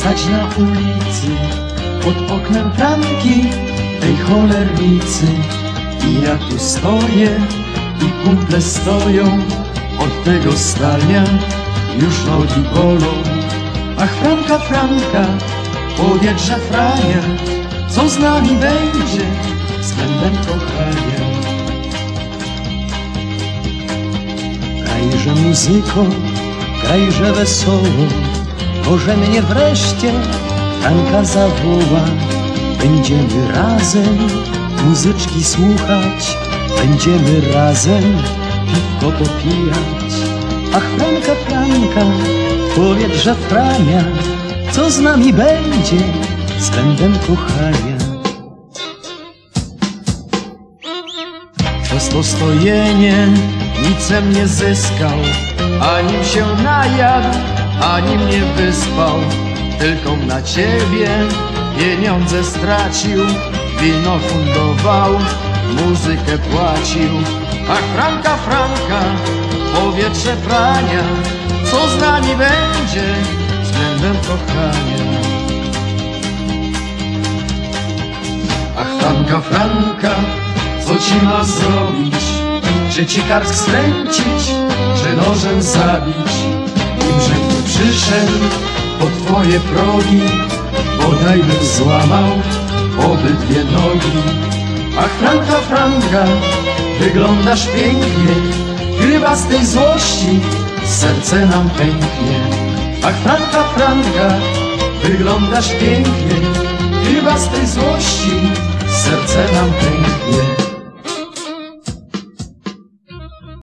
stać na ulicy Pod oknem Franki, tej cholernicy. I ja tu stoję i kumple stoją Od tego stania już nogi bolą. Ach Franka, Franka, powiedz, Frania Co z nami będzie względem kochania? Grajże muzyko, grajże wesoło Może mnie wreszcie Franka zawoła. Będziemy razem muzyczki słuchać. Będziemy razem piwko popijać. Ach Franka, Franka, powiedz, że Frania Co z nami będzie względem kochania? Przez to stojenie nicem nie zyskał Anim się najadł, ani mnie wyspał Tylko na ciebie pieniądze stracił Wino fundował, muzykę płacił Ach Franka, Franka, powietrze prania Co z nami będzie względem kochania Ach Franka, Franka, co ci ma zrobić? Czy ci kark skręcić, czy nożem zabić? Że tu przyszedł po twoje progi, bodaj bym złamał obydwie nogi. Ach Franka, Franka, wyglądasz pięknie, chyba z tej złości serce nam pęknie. Ach Franka, Franka, wyglądasz pięknie, chyba z tej złości serce nam pęknie.